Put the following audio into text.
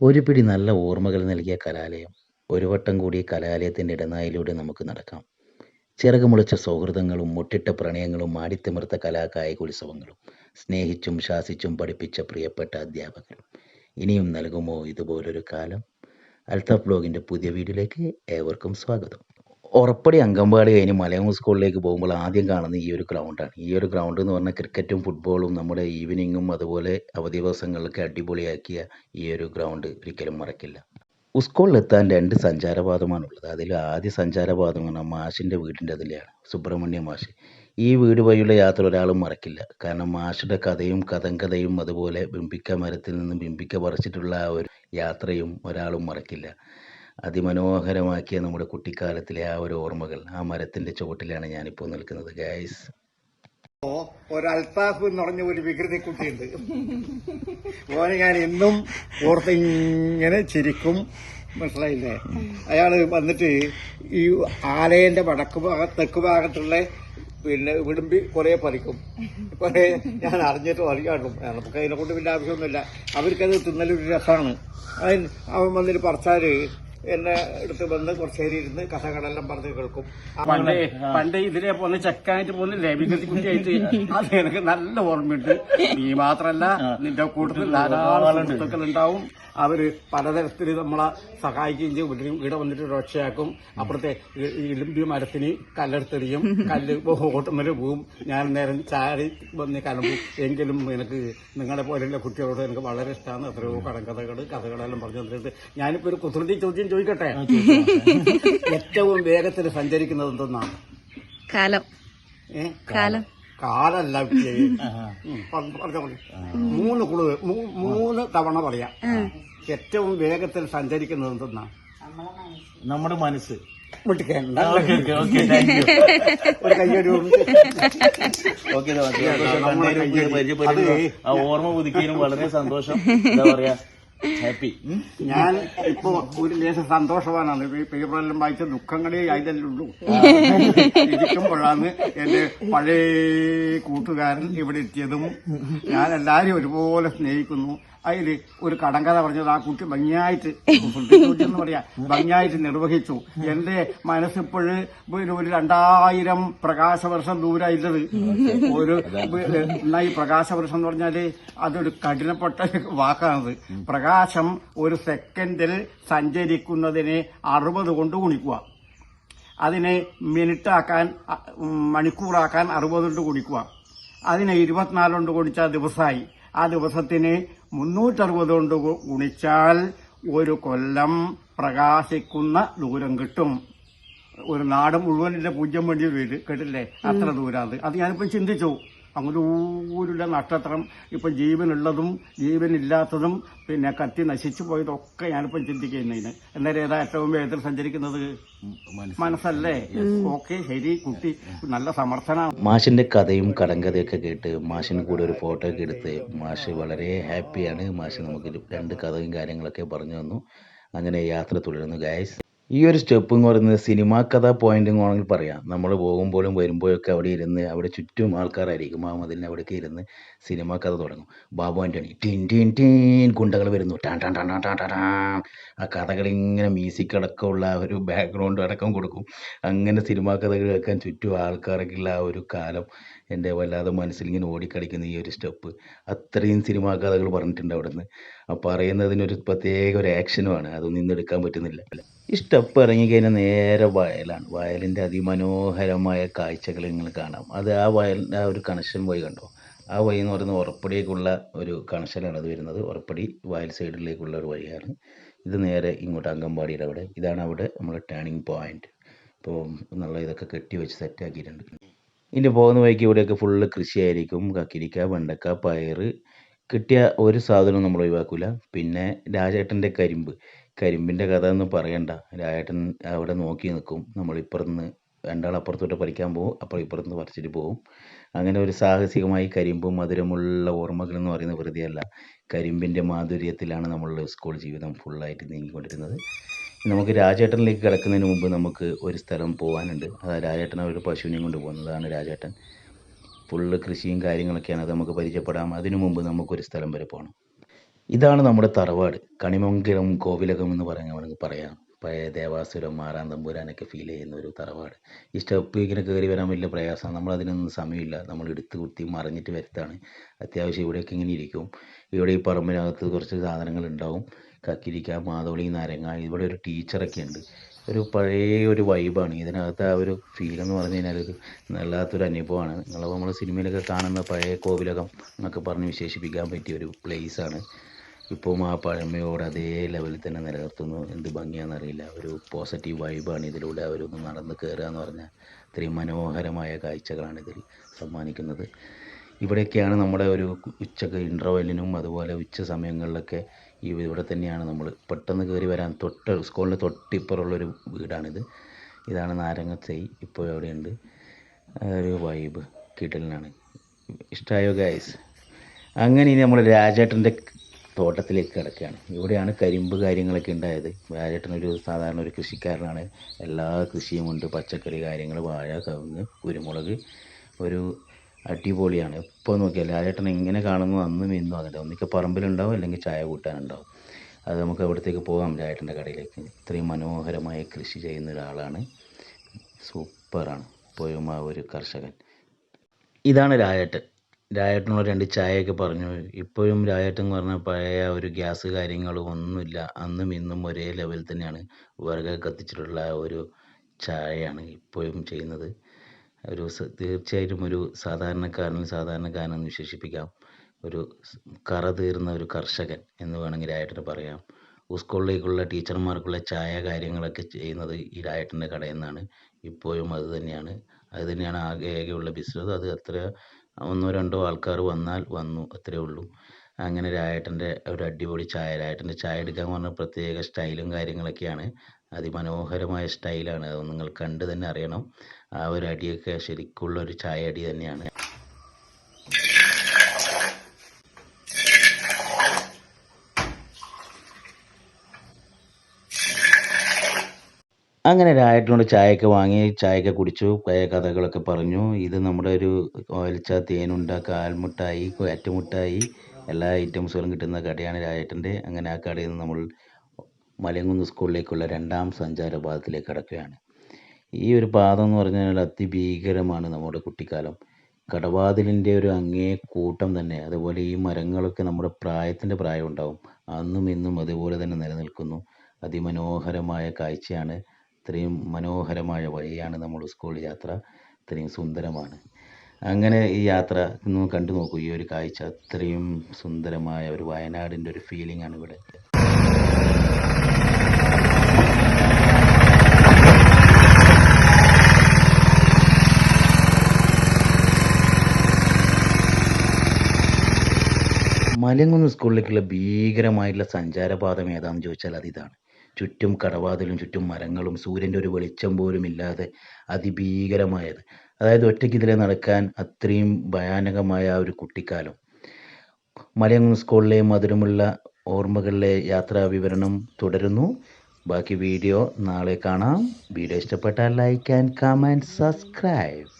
ഒരു പിടി നല്ല ഓർമ്മകൾ നൽകിയ കലാലയം. ഒരു വട്ടം കൂടി കലാലയത്തിന്റെ ഇടനായിലൂടെ നമുക്ക് നടക്കാം. ചിറകുമുളച്ച സൗഹൃദങ്ങളും മുട്ടിട്ട പ്രണയങ്ങളും ആടിത്തിമിർത്ത കലാകായിക ഉത്സവങ്ങളും സ്നേഹിച്ചും ശാസിച്ചും പഠിപ്പിച്ച പ്രിയപ്പെട്ട അധ്യാപകരും ഇനിയും നൽകുമോ ഇതുപോലൊരു കാലം? അൽത്താഫ് ബ്ലോഗിന്റെ പുതിയ വീഡിയോയിലേക്ക് ഏവർക്കും സ്വാഗതം. ഉറപ്പടി അങ്കമ്പാടി കഴിഞ്ഞ് മലയാളം സ്കൂളിലേക്ക് പോകുമ്പോൾ ആദ്യം കാണുന്ന ഈ ഒരു ഗ്രൗണ്ടാണ് ഈ ഒരു ഗ്രൗണ്ട് എന്ന് പറഞ്ഞാൽ ക്രിക്കറ്റും ഫുട്ബോളും നമ്മുടെ ഈവനിങ്ങും അതുപോലെ അവധി ദിവസങ്ങളിലൊക്കെ അടിപൊളിയാക്കിയ ഈ ഒരു ഗ്രൗണ്ട് ഒരിക്കലും മറക്കില്ല. സ്കൂളിലെത്താൻ രണ്ട് സഞ്ചാരപാതമാണുള്ളത്. അതിൽ ആദ്യ സഞ്ചാരപാതം എന്ന് പറഞ്ഞാൽ മാഷിന്റെ വീടിന്റെ അതിലെയാണ്. സുബ്രഹ്മണ്യ മാഷ്. ഈ വീട് വഴിയുള്ള യാത്ര ഒരാളും മറക്കില്ല. കാരണം മാഷുടെ കഥയും കഥങ്കഥയും അതുപോലെ ബിംബിക്ക മരത്തിൽ നിന്നും ബിംബിക്ക പറിച്ചിട്ടുള്ള ആ ഒരു യാത്രയും ഒരാളും മറക്കില്ല. അതിമനോഹരമാക്കിയ നമ്മുടെ കുട്ടിക്കാലത്തിലെ ആ ഒരു ഓർമ്മകൾ ആ മരത്തിന്റെ ചുവട്ടിലാണ് ഞാനിപ്പോൾ നിൽക്കുന്നത് ഗൈസ് ഒരു എന്ന് പറഞ്ഞ ഒരു വികൃതി കുട്ടിയുണ്ട്. ഓനെ ഞാൻ എന്നും ഓർത്ത് ഇങ്ങനെ ചിരിക്കും. മനസ്സിലായില്ലേ? അയാൾ വന്നിട്ട് ഈ ആലയന്റെ വടക്ക് ഭാഗ തെക്ക് ഭാഗത്തുള്ള പിന്നെ വിടുമ്പി കുറെ പറിക്കും. കുറെ ഞാൻ അറിഞ്ഞിട്ട് പറിക്കാട്ടും നമുക്ക് അതിനെ കൊണ്ട് വലിയ ആവശ്യമൊന്നുമില്ല. അവർക്കത് തിന്നലൊരു രസമാണ് അതിന് അവൻ വന്നിട്ട് പറിച്ചാൽ എന്നെ എടുത്ത് വന്ന് കുറച്ചേരി നേരം ഇരുന്ന് കഥകളെല്ലാം പറഞ്ഞ് കേൾക്കും. പണ്ട് പണ്ട് ഇതിലെ പോന്ന് ചെക്കായിട്ട് പോന്നില്ലേ? വികൃതി കുട്ടിയായിട്ട് അത് എനിക്ക് നല്ല ഓർമ്മയുണ്ട്. നീ മാത്രല്ല നിന്റെ കൂട്ടത്തിൽ ധാരാളം സുഹൃത്തുക്കൾ ഉണ്ടാവും. അവർ പലതരത്തിൽ നമ്മളെ സഹായിക്കുകയും ചെയ്യും. ഇവിടെ ഇവിടെ വന്നിട്ട് രക്ഷയാക്കും. അപ്പുറത്തെ ഇലുമ്പി മരത്തിന് കല്ലെടുത്തെറിയും. കല്ല് ഓട്ടുമല പോവും. ഞാൻ നേരം ചാരി വന്ന് കലമ്പും. എങ്കിലും എനിക്ക് നിങ്ങളെ പോലെയുള്ള കുട്ടികളോട് എനിക്ക് വളരെ ഇഷ്ടമാണ് എത്രയോ കടങ്കഥകൾ കഥകളെല്ലാം പറഞ്ഞു തന്നിട്ടുണ്ട്. ഞാനിപ്പോ ഒരു കുസൃതി ചോദ്യം ചോദിക്കട്ടെ? ഏറ്റവും വേഗത്തിൽ സഞ്ചരിക്കുന്നത് എന്തെന്നാണ് കാലം. കാലം. കാലല്ല. മൂന്ന് കുളു മൂന്ന് തവണ പറയാം. ഏറ്റവും വേഗത്തിൽ സഞ്ചരിക്കുന്നത് എന്തെന്നാ നമ്മുടെ മനസ്സ് വിട്ടിക്കേണ്ട ഒരു. ഓക്കെ ഓർമ്മ പുതുക്കിയതിനും വളരെ സന്തോഷം എന്താ പറയാ ഹാപ്പി ഞാൻ ഇപ്പൊ ഒരു ലേശം സന്തോഷവാനാണ്. പേപ്പറെല്ലാം വായിച്ച ദുഃഖങ്ങളെ അതിലുള്ളൂ. ഇരിക്കുമ്പോഴാണ് എന്റെ പഴയ കൂട്ടുകാരൻ ഇവിടെ എത്തിയതും ഞാൻ എല്ലാരും ഒരുപോലെ സ്നേഹിക്കുന്നു. അതിൽ ഒരു കടങ്കഥ പറഞ്ഞത് ആ കുട്ടി ഭംഗിയായിട്ട് എന്ന് പറയാ ഭംഗിയായിട്ട് നിർവഹിച്ചു. എന്റെ മനസ്സിപ്പോഴ് ഒരു ഒരു രണ്ടായിരം പ്രകാശവർഷം ദൂരായിട്ടത് ഒരു എന്നാ ഈ പ്രകാശവർഷം എന്ന് പറഞ്ഞാൽ അതൊരു കഠിനപ്പെട്ട വാക്കാണത്. പ്രകാശം ഒരു സെക്കൻഡിൽ സഞ്ചരിക്കുന്നതിനെ അറുപത് കൊണ്ട് ഗുണിക്കുക. അതിനെ മിനിറ്റാക്കാൻ മണിക്കൂറാക്കാൻ അറുപത് കൊണ്ട് ഗുണിക്കുക. അതിനെ ഇരുപത്തിനാല് കൊണ്ട് ഗുണിച്ചാൽ ദിവസമായി. ആ ദിവസത്തിന് മുന്നൂറ്ററുപത് കൊണ്ട് ഗുണിച്ചാൽ ഒരു കൊല്ലം പ്രകാശിക്കുന്ന ദൂരം കിട്ടും. ഒരു നാട് മുഴുവനിന്റെ പൂജ്യം വേണ്ടി വരും. കേട്ടില്ലേ? അത്ര ദൂരം അത്. അത് ഞാനിപ്പം ചിന്തിച്ചു. അങ്ങനെ ഊരുള്ള നക്ഷത്രം ഇപ്പം ജീവനുള്ളതും ജീവനില്ലാത്തതും പിന്നെ കത്തി നശിച്ചു പോയതൊക്കെ ഞാനിപ്പം ചിന്തിക്കുന്നതിന് എന്നാലും ഏതാ ഏറ്റവും വേഗത്തിൽ സഞ്ചരിക്കുന്നത്? മനസ്സല്ലേ? ഓക്കെ ശരി കുട്ടി. നല്ല സമർത്ഥനാണ്. മാഷിന്റെ കഥയും കടങ്കഥയൊക്കെ കേട്ട് മാഷിന് കൂടെ ഒരു ഫോട്ടോ ഒക്കെ എടുത്ത് മാഷ് വളരെ ഹാപ്പിയാണ് മാഷ് നമുക്ക് രണ്ട് കഥയും കാര്യങ്ങളൊക്കെ പറഞ്ഞു തന്നു. അങ്ങനെ യാത്ര തുടരുന്നു ഗായ്സ് ഈ ഒരു സ്റ്റെപ്പ് എന്ന് പറയുന്നത് സിനിമാ കഥ പോയിന്റ് എന്ന് വേണമെങ്കിൽ പറയാം. നമ്മൾ പോകുമ്പോഴും വരുമ്പോഴൊക്കെ അവിടെ ഇരുന്ന് അവിടെ ചുറ്റും ആൾക്കാരായിരിക്കും. ആ മതിലിന് അവിടേക്ക് ഇരുന്ന് സിനിമാ കഥ തുടങ്ങും. ബാബു ആന്റണി ടിൻ ടിൻ ടീൻ ഗുണ്ടകൾ വരുന്നു. ടാൻ ടാൻ ടാൻ ടാൻ ടാൻ. ആ കഥകൾ ഇങ്ങനെ മ്യൂസിക് അടക്കമുള്ള ഒരു ബാക്ക്ഗ്രൗണ്ട് അടക്കം കൊടുക്കും. അങ്ങനെ സിനിമാ കഥകൾ കേൾക്കാൻ ചുറ്റും ആൾക്കാരൊക്കെ ഉള്ള ആ ഒരു കാലം എന്റെ വല്ലാതെ മനസ്സിൽ ഇങ്ങനെ ഓടിക്കളിക്കുന്ന ഈ ഒരു സ്റ്റെപ്പ് അത്രയും സിനിമാ കഥകൾ പറഞ്ഞിട്ടുണ്ട് അവിടെ നിന്ന് അപ്പോൾ പറയുന്നതിനൊരു പ്രത്യേക ഒരു ആക്ഷനുമാണ് അതൊന്നും ഇന്ന് എടുക്കാൻ പറ്റുന്നില്ല. ഈ സ്റ്റെപ്പ് ഇറങ്ങിക്കഴിഞ്ഞാൽ നേരെ വയലാണ്. വയലിന്റെ അതിമനോഹരമായ കാഴ്ചകൾ നിങ്ങൾ കാണാം. അത് ആ വയലിന്റെ ആ ഒരു കണക്ഷൻ പോയി കണ്ടോ? ആ വഴി എന്ന് പറയുന്നത് ഉറപ്പടിയേക്കുള്ള ഒരു കണക്ഷനാണ് അത് വരുന്നത്. ഉറപ്പടി വയൽ സൈഡിലേക്കുള്ള ഒരു വഴിയാണ്. ഇത് നേരെ ഇങ്ങോട്ട് അങ്കമ്പാടിയുടെ അവിടെ. ഇതാണ് അവിടെ നമ്മുടെ ടേണിംഗ് പോയിന്റ് ഇപ്പോൾ നല്ല ഇതൊക്കെ കെട്ടി വെച്ച് സെറ്റാക്കിയിട്ടുണ്ട് ഇനി പോകുന്ന വഴിക്ക് ഇവിടെയൊക്കെ ഫുള്ള് കൃഷിയായിരിക്കും. കക്കിരിക്ക വെണ്ടക്ക പയർ കിട്ടിയ ഒരു സാധനവും നമ്മൾ ഒഴിവാക്കില്ല. പിന്നെ രാജേട്ടന്റെ കരിമ്പ്. കരിമ്പിന്റെ കഥ ഒന്നും പറയണ്ട. രാജേട്ടൻ അവിടെ നോക്കി നിൽക്കും. നമ്മൾ ഇപ്പുറത്തുനിന്ന് രണ്ടാൾ അപ്പുറത്തോട്ട് പറിക്കാൻ പോകും. അപ്പുറം ഇപ്പുറത്തുനിന്ന് പറിച്ചിട്ട് പോകും. അങ്ങനെ ഒരു സാഹസികമായി കരിമ്പും മധുരമുള്ള ഓർമ്മകൾ എന്ന് പറയുന്നത് വെറുതെയല്ല. കരിമ്പിന്റെ മാധുര്യത്തിലാണ് നമ്മളുടെ സ്കൂൾ ജീവിതം ഫുള്ളായിട്ട് നീങ്ങിക്കൊണ്ടിരുന്നത്. നമുക്ക് രാജേട്ടനിലേക്ക് കിടക്കുന്നതിന് മുമ്പ് നമുക്ക് ഒരു സ്ഥലം പോകാനുണ്ട് അത് രാജേട്ടൻ ഒരു പശുവിനെയും കൊണ്ട് പോകുന്നതാണ് രാജേട്ടൻ. ഫുള്ള് കൃഷിയും കാര്യങ്ങളൊക്കെയാണ്. അത് നമുക്ക് പരിചയപ്പെടാം. അതിനു മുമ്പ് നമുക്കൊരു സ്ഥലം വരെ പോകണം ഇതാണ് നമ്മുടെ തറവാട്. കണിമംഗലം കോവിലകം എന്ന് പറയാൻ വേണമെങ്കിൽ പറയാം. പഴയ ദേവാസുരം മാറാൻ തമ്പുരാനൊക്കെ ഫീൽ ചെയ്യുന്ന ഒരു തറവാട്. ഈ സ്റ്റെപ്പ് ഇങ്ങനെ കയറി വരാൻ വലിയ പ്രയാസമാണ്. നമ്മൾ അതിനൊന്നും സമയമില്ല. നമ്മൾ എടുത്ത് കുത്തി മറിഞ്ഞിട്ട് വരുത്താണ്. അത്യാവശ്യം ഇവിടെയൊക്കെ ഇങ്ങനെ ഇരിക്കും. ഇവിടെ ഈ പറമ്പിനകത്ത് കുറച്ച് സാധനങ്ങൾ ഉണ്ടാവും. കക്കിരിക്ക മാതോളി നാരങ്ങ ഇവിടെ ഒരു ടീച്ചറൊക്കെ ഉണ്ട്. ഒരു പഴയ ഒരു വൈബാണ് ഇതിനകത്ത് ആ ഒരു ഫീൽ എന്ന് പറഞ്ഞു കഴിഞ്ഞാൽ ഒരു വല്ലാത്തൊരു അനുഭവമാണ്. നിങ്ങൾ നമ്മൾ സിനിമയിലൊക്കെ കാണുന്ന പഴയ കോവിലകം എന്നൊക്കെ പറഞ്ഞ് വിശേഷിപ്പിക്കാൻ പറ്റിയ ഒരു പ്ലേസാണ് ഇപ്പം ആ പഴമയോട് അതേ ലെവലിൽ തന്നെ നിലനിർത്തുന്നു. എന്ത് ഭംഗിയാണെന്നറിയില്ല. ഒരു പോസിറ്റീവ് വൈബാണ് ഇതിലൂടെ അവരൊന്ന് നടന്ന് കയറുക എന്ന് പറഞ്ഞാൽ ഇത്രയും മനോഹരമായ കാഴ്ചകളാണ് ഇതിൽ സമ്മാനിക്കുന്നത്. ഇവിടെയൊക്കെയാണ് നമ്മുടെ ഒരു ഉച്ചയ്ക്ക് ഇന്റർവെല്ലിനും അതുപോലെ ഉച്ച സമയങ്ങളിലൊക്കെ ഈ ഇവിടെ തന്നെയാണ് നമ്മൾ പെട്ടെന്ന് കയറി വരാൻ തൊട്ട് സ്കൂളിന് തൊട്ടിപ്പുറമുള്ളൊരു വീടാണിത്. ഇതാണ് നാരങ്ങത്തൈ ഇപ്പോൾ ഉണ്ട് ഒരു വൈബ് കിടലിനാണ് ഇഷ്ടമായോ ഗൈസ് അങ്ങനെ ഇനി നമ്മൾ രാജേട്ടന്റെ തോട്ടത്തിലേക്ക് കിടക്കുകയാണ്. ഇവിടെയാണ് കരിമ്പ് കാര്യങ്ങളൊക്കെ ഉണ്ടായത്. ഒരു സാധാരണ ഒരു കൃഷിക്കാരനാണ്. എല്ലാ കൃഷിയും ഉണ്ട്. പച്ചക്കറി കാര്യങ്ങൾ വാഴ കവുങ്ങ് കുരുമുളക്. ഒരു അടിപൊളിയാണ്. ഇപ്പോൾ നോക്കിയാൽ ലാലേട്ടൻ എങ്ങനെ കാണുന്നു അന്നും ഇന്നും അതിന്റെ ഒന്നിപ്പോൾ പറമ്പിലുണ്ടാവും അല്ലെങ്കിൽ ചായ കൂട്ടാനുണ്ടാവും. അത് നമുക്ക് അവിടത്തേക്ക് പോകാം ലാലേട്ടന്റെ കടയിലേക്ക്. ഇത്രയും മനോഹരമായി കൃഷി ചെയ്യുന്ന ഒരാളാണ്. സൂപ്പറാണ്. പോയുമാ ഒരു കർഷകൻ. ഇതാണ് രായേട്ടൻ രായേട്ടനോട് രണ്ട് ചായയൊക്കെ പറഞ്ഞു. ഇപ്പോഴും രായേട്ടൻ എന്ന് പറഞ്ഞാൽ പഴയ ഒരു ഗ്യാസ് കാര്യങ്ങളും ഒന്നുമില്ല. അന്നും ഇന്നും ഒരേ ലെവലിൽ തന്നെയാണ്. വിറക് കത്തിച്ചിട്ടുള്ള ഒരു ചായയാണ് ഇപ്പോഴും ചെയ്യുന്നത്. ഒരു തീർച്ചയായിട്ടും ഒരു സാധാരണക്കാരൻ സാധാരണക്കാരനെന്ന് വിശേഷിപ്പിക്കാം. ഒരു കറ തീർന്ന ഒരു കർഷകൻ എന്ന് വേണമെങ്കിൽ രായേട്ടന് പറയാം. സ്കൂളിലേക്കുള്ള ടീച്ചർമാർക്കുള്ള ചായ കാര്യങ്ങളൊക്കെ ചെയ്യുന്നത് ഈ രായേട്ടന്റെ കടയിൽ നിന്നാണ്. ഇപ്പോഴും അത് തന്നെയാണ്. അത് തന്നെയാണ് ആകെ ആകെയുള്ള ബിസിനസ് അത് അത്ര ഒന്നോ രണ്ടോ ആൾക്കാർ വന്നാൽ വന്നു അത്രേ ഉള്ളൂ. അങ്ങനെ രായേട്ടന്റെ ഒരു അടിപൊളി ചായ രായേട്ടന്റെ ചായ എടുക്കാൻ പറഞ്ഞ പ്രത്യേക സ്റ്റൈലും കാര്യങ്ങളൊക്കെയാണ്. അതിമനോഹരമായ സ്റ്റൈലാണ്. അത് നിങ്ങൾ കണ്ട് തന്നെ അറിയണം. ആ ഒരു അടിയൊക്കെ ശരിക്കുള്ള ഒരു ചായ അടി തന്നെയാണ്. അങ്ങനെ രായേട്ടനോട് ചായയൊക്കെ വാങ്ങി ചായയൊക്കെ കുടിച്ചു. പഴയ കഥകളൊക്കെ പറഞ്ഞു. ഇത് നമ്മുടെ ഒരു ഓലച്ച തേനുണ്ട കാൽമുട്ടായി കുയറ്റുമുട്ടായി എല്ലാ ഐറ്റംസുകളും കിട്ടുന്ന കടയാണ് രായേട്ടന്റെ അങ്ങനെ ആ കടയിൽ നിന്ന് നമ്മൾ മലയങ്കുന്ന് സ്കൂളിലേക്കുള്ള രണ്ടാം സഞ്ചാര പാതത്തിലേക്ക് കടക്കുകയാണ്. ഈ ഒരു പാത എന്ന് പറഞ്ഞാൽ അതിഭീകരമാണ് നമ്മുടെ കുട്ടിക്കാലം. കടവാതിലിന്റെ ഒരു അങ്ങേ കൂട്ടം തന്നെ. അതുപോലെ ഈ മരങ്ങളൊക്കെ നമ്മുടെ പ്രായത്തിന്റെ പ്രായം ഉണ്ടാവും. അന്നും ഇന്നും അതുപോലെ തന്നെ നിലനിൽക്കുന്നു. അതിമനോഹരമായ കാഴ്ചയാണ് ഇത്രയും മനോഹരമായ വഴിയാണ് നമ്മൾ സ്കൂൾ യാത്ര. ഇത്രയും സുന്ദരമാണ്. അങ്ങനെ ഈ യാത്ര ഒന്ന് കണ്ടു നോക്കൂ. ഈ ഒരു കാഴ്ച അത്രയും സുന്ദരമായ ഒരു വയനാടിന്റെ ഒരു ഫീലിംഗ് ആണ് ഇവിടെ. മലയങ്കുന്ന് സ്കൂളിലേക്കുള്ള ഭീകരമായിട്ടുള്ള സഞ്ചാരപാതം ഏതാണെന്ന് ചോദിച്ചാൽ അത് ഇതാണ്. ചുറ്റും കടവാതിലും ചുറ്റും മരങ്ങളും സൂര്യന്റെ ഒരു വെളിച്ചം പോലും ഇല്ലാതെ അതിഭീകരമായത്. അതായത് ഒറ്റയ്ക്ക് ഇതിലെ നടക്കാൻ അത്രയും ഭയാനകമായ ആ ഒരു കുട്ടിക്കാലം. മലയങ്കുന്ന് സ്കൂളിലെ മധുരമുള്ള ഓർമ്മകളിലെ യാത്രാ വിവരണം തുടരുന്നു. ബാക്കി വീഡിയോ നാളെ കാണാം. വീഡിയോ ഇഷ്ടപ്പെട്ടാൽ ലൈക്ക് ആൻഡ് കമന്റ് സബ്സ്ക്രൈബ്.